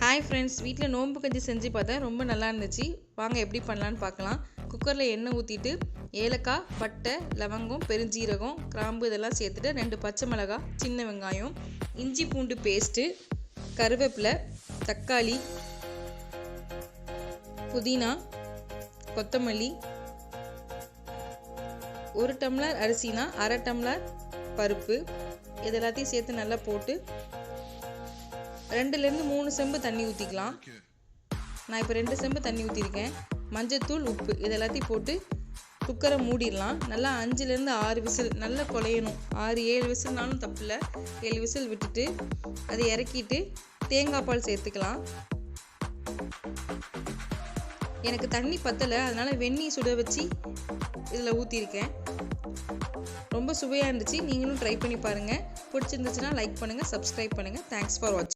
Hi friends வீட்டில் நோன்பு கஞ்சி செஞ்சு பார்த்தேன் ரொம்ப நல்லா இருந்துச்சு. வாங்க எப்படி பண்ணலான்னு பார்க்கலாம். குக்கரில் எண்ணெய் ஊற்றிட்டு ஏலக்காய் பட்டை லவங்கம் பெருஞ்சீரகம் கிராம்பு இதெல்லாம் சேர்த்துட்டு ரெண்டு பச்சை மிளகாய் சின்ன வெங்காயம் இஞ்சி பூண்டு பேஸ்ட்டு கருவேப்பிலை தக்காளி புதினா கொத்தமல்லி ஒரு டம்ளர் அரிசினா அரை டம்ளர் பருப்பு இது எல்லாத்தையும் சேர்த்து நல்லா போட்டு ரெண்டுலேருந்து மூணு செம்பு தண்ணி ஊற்றிக்கலாம் நான் இப்போ ரெண்டு செம்பு தண்ணி ஊற்றிருக்கேன் மஞ்சத்தூள் உப்பு இது எல்லாத்தையும் போட்டு குக்கரை மூடிடலாம். நல்லா அஞ்சுலேருந்து ஆறு விசில் நல்லா குழையணும் ஆறு ஏழு விசில்னாலும் தப்பில்லை. ஏழு விசில் விட்டுட்டு அதை இறக்கிட்டு தேங்காய் பால் சேர்த்துக்கலாம். எனக்கு தண்ணி பத்தலை அதனால் வெந்நீர் சுட வச்சு இதில் ஊற்றிருக்கேன் ரொம்ப சுவையாக இருந்துச்சு. நீங்களும் ட்ரை பண்ணி பாருங்கள் பிடிச்சிருந்துச்சுன்னா லைக் பண்ணுங்கள் சப்ஸ்கிரைப் பண்ணுங்கள் தேங்க்ஸ் ஃபார் வாட்சிங்